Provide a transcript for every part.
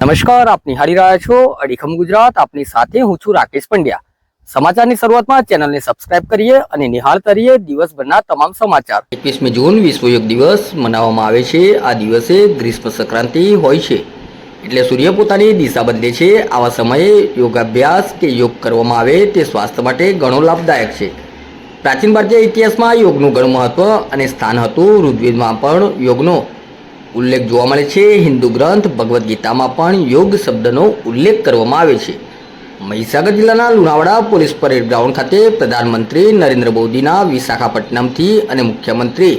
નમસ્કાર આપ નિહાળી રહ્યા છો અડીખમ ગુજરાત. આપની સાથે હું છું રાકેશ પંડ્યા. સમાચારની શરૂઆતમાં ચેનલને સબસ્ક્રાઇબ કરીએ અને નિહાળતા રહીએ દિવસભરના તમામ સમાચાર. એકવીસમી જૂન વિશ્વ યોગ દિવસ મનાવવામાં આવે છે. આ દિવસે ગ્રીષ્મ સંક્રાંતિ હોય છે. એટલે સૂર્ય પોતાની દિશા બદલે છે. આવા સમયે યોગાભ્યાસ કે યોગ કરવામાં આવે તે સ્વાસ્થ્ય માટે ઘણો લાભદાયક છે. પ્રાચીન ભારતીય ઇતિહાસમાં યોગનું ઘણું મહત્વ અને સ્થાન હતું. ઋગ્વેદમાં પણ યોગનો ઉલ્લેખ જોવા મળે છે, હિન્દુ ગ્રંથ ભગવદ્ ગીતામાં પણ યોગ શબ્દનો ઉલ્લેખ કરવામાં આવે છે. મહીસાગર જિલ્લાના લુણાવાડા પોલીસ પરેડ ગ્રાઉન્ડ ખાતે પ્રધાનમંત્રી નરેન્દ્ર મોદીના વિશાખાપટ્ટનમથી અને મુખ્યમંત્રી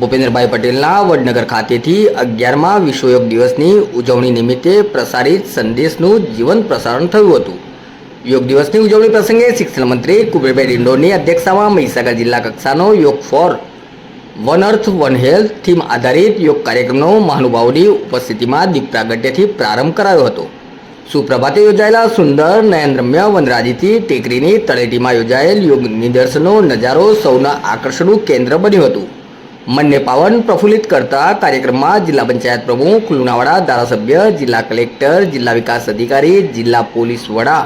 ભૂપેન્દ્રભાઈ પટેલના વડનગર ખાતેથી અગિયારમાં વિશ્વ યોગ દિવસની ઉજવણી નિમિત્તે પ્રસારિત સંદેશનું જીવન પ્રસારણ થયું હતું. યોગ દિવસની ઉજવણી પ્રસંગે શિક્ષણ મંત્રી કુબેરભાઈ ડિંડોરની અધ્યક્ષતામાં મહીસાગર જિલ્લા કક્ષાનો yoga for one earth one health theme આધારિત યોગ કાર્યક્રમનો મહાનુભાવોની ઉપસ્થિતિમાં દીપ પ્રાગટ્યથી પ્રારંભ કરાયો હતો. સુપ્રભાતે યોજાયેલા સુંદર, નયનરમ્ય, વનરાજીથી ટેકરીની તળેટીમાં યોજાયેલ યોગ નિદર્શનો નજારો સૌના આકર્ષણનું કેન્દ્ર બન્યું હતું. મનને પાવન પ્રફુલ્લિત કરતા કાર્યક્રમમાં જિલ્લા પંચાયત પ્રમુખ લુણાવાડા ધારાસભ્ય, જિલ્લા કલેક્ટર, જિલ્લા વિકાસ અધિકારી, જિલ્લા પોલીસ વડા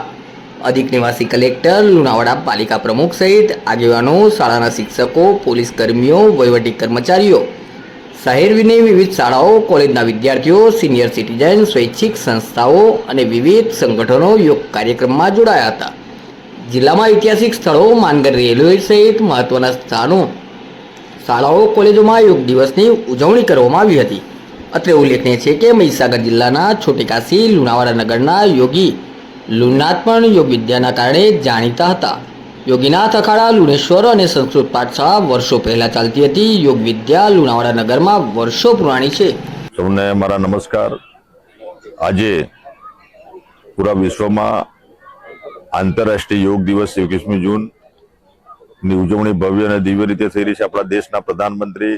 અધિક નિવાસી કલેક્ટર, લુણાવાડા પાલિકા પ્રમુખ સહિત આગેવાનો, શાળાના શિક્ષકો, પોલીસ કર્મીઓ, વહીવટી કર્મચારીઓ શહેરની વિવિધ શાળાઓ, કોલેજના વિદ્યાર્થીઓ, સિનિયર સિટીઝન, સ્વૈચ્છિક સંસ્થાઓ અને વિવિધ સંગઠનો યોગ કાર્યક્રમમાં જોડાયા હતા. જિલ્લામાં ઐતિહાસિક સ્થળો માનગર રેલવે સહિત મહત્વના સ્થાનો, શાળાઓ, કોલેજોમાં યોગ દિવસની ઉજવણી કરવામાં આવી હતી. અત્રે ઉલ્લેખનીય છે કે મહીસાગર જિલ્લાના છોટીકાસી, લુણાવાડા નગરના યોગી લુણનાથ પણ યોગ વિદ્યાના કારણે જાણીતા હતા. યોગીનાથ અખાડા, લુણેશ્વર અને સંસ્કૃત પાઠશાળા વર્ષો પહેલા ચાલતી હતી. યોગ વિદ્યા લુણાવાડા નગરમાં વર્ષો પુરાણી છે. સૌને મારા નમસ્કાર. આજે પૂરા વિશ્વમાં આંતરરાષ્ટ્રીય યોગ દિવસ એકવીસમી જૂનની ઉજવણી ભવ્ય અને દિવ્ય રીતે થઈ રહી છે. આપણા દેશના પ્રધાનમંત્રી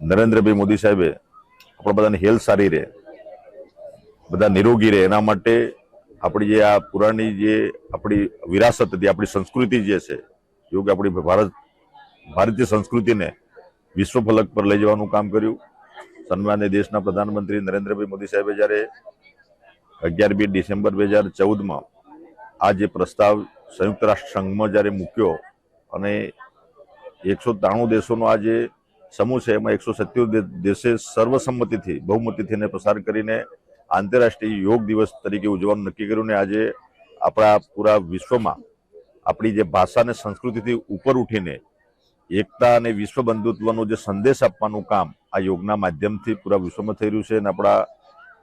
નરેન્દ્રભાઈ મોદી સાહેબે આપણા બધાની હેલ્થ સારી રહે, બધા નિરોગી રહે. એના માટે આપણી જે આ પુરાણી જે આપણી વિરાસત હતી આપણી સંસ્કૃતિ જે છે યોગ આપણી ભારત, ભારતીય સંસ્કૃતિને વિશ્વ ફલક પર લઈ જવાનું કામ કર્યું. સન્માન્ય દેશના પ્રધાનમંત્રી નરેન્દ્રભાઈ મોદી સાહેબે જ્યારે અગિયારમી ડિસેમ્બર બે હજાર ચૌદમાં આ જે પ્રસ્તાવ સંયુક્ત રાષ્ટ્ર સંઘમાં જ્યારે મૂક્યો અને એકસો ત્રાણું દેશોનો આ જે સમૂહ છે, એમાં એકસો સત્યોતેર દેશે સર્વસંમતિથી, બહુમતીથી એને પસાર કરીને આંતરરાષ્ટ્રીય યોગ દિવસ તરીકે ઉજવવાનું નક્કી કર્યું ને આજે આપણા પૂરા વિશ્વમાં આપણી જે ભાષા અને સંસ્કૃતિથી ઉપર ઉઠીને એકતા અને વિશ્વ બંધુત્વનો જે સંદેશ આપવાનું કામ આ યોગના માધ્યમથી પૂરા વિશ્વમાં થઈ રહ્યું છે અને આપણા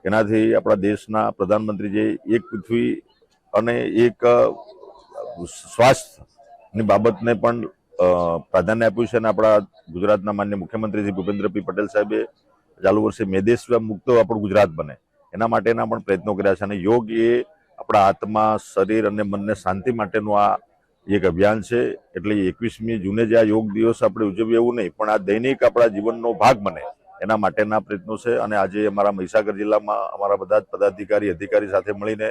એનાથી આપણા દેશના પ્રધાનમંત્રી જે એક પૃથ્વી અને એક સ્વાસ્થ્યની બાબતને પણ પ્રાધાન્ય આપ્યું છે અને આપણા ગુજરાતના માન્ય મુખ્યમંત્રી શ્રી ભૂપેન્દ્રભાઈ પટેલ સાહેબે ચાલુ વર્ષે મેદેશ મુક્ત આપણું ગુજરાત બને. એના માટેના પણ પ્રયત્નો કર્યા છે અને યોગ એ આપણા આત્મા, શરીર અને મનને શાંતિ માટેનું આ એક અભિયાન છે. એટલે એકવીસમી જૂને જે આ યોગ દિવસ આપણે ઉજવીએ એવું નહીં, પણ આ દૈનિક આપણા જીવનનો ભાગ બને એના માટેના પ્રયત્નો છે. અને આજે અમારા મહીસાગર જિલ્લામાં અમારા બધા જ પદાધિકારી, અધિકારી સાથે મળીને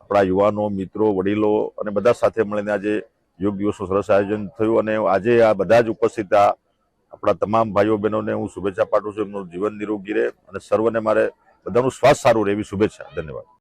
આપણા યુવાનો, મિત્રો, વડીલો અને બધા સાથે મળીને આજે યોગ દિવસનું સરસ આયોજન થયું. અને આજે આ બધા જ ઉપસ્થિત આપણા તમામ ભાઈઓ બહેનોને હું શુભેચ્છા પાઠવું છું. એમનું જીવન નિરોગી રહે અને સર્વને મારે બધાનું સ્વાસ્થ્ય સારું રહે એવી શુભેચ્છા. ધન્યવાદ.